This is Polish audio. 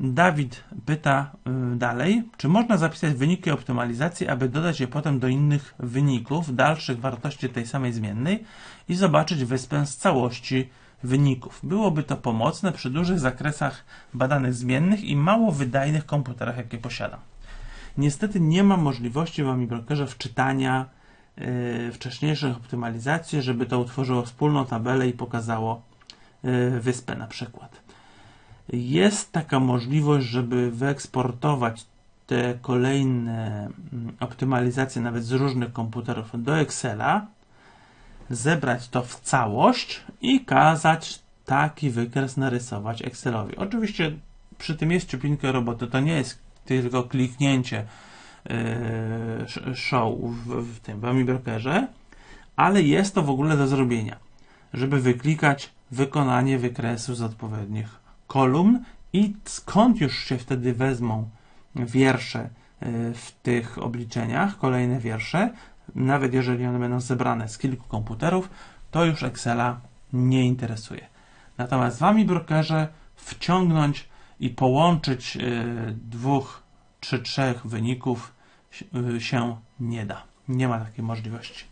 Dawid pyta y, dalej, czy można zapisać wyniki optymalizacji, aby dodać je potem do innych wyników, dalszych wartości tej samej zmiennej i zobaczyć wyspę z całości wyników. Byłoby to pomocne przy dużych zakresach badanych zmiennych i mało wydajnych komputerach, jakie posiadam. Niestety nie ma możliwości w AmiBrokerze wczytania yy, wcześniejszych optymalizacji, żeby to utworzyło wspólną tabelę i pokazało yy, wyspę na przykład. Jest taka możliwość, żeby wyeksportować te kolejne mm, optymalizacje nawet z różnych komputerów do Excela, zebrać to w całość i kazać taki wykres narysować Excelowi. Oczywiście przy tym jest ciupinkę roboty, to nie jest tylko kliknięcie yy, show w, w tym w ale jest to w ogóle do zrobienia, żeby wyklikać wykonanie wykresu z odpowiednich kolumn i skąd już się wtedy wezmą wiersze yy, w tych obliczeniach, kolejne wiersze, nawet jeżeli one będą zebrane z kilku komputerów, to już Excela nie interesuje. Natomiast w AmiBrokerze wciągnąć i połączyć yy, dwóch czy trzech wyników y, się nie da. Nie ma takiej możliwości.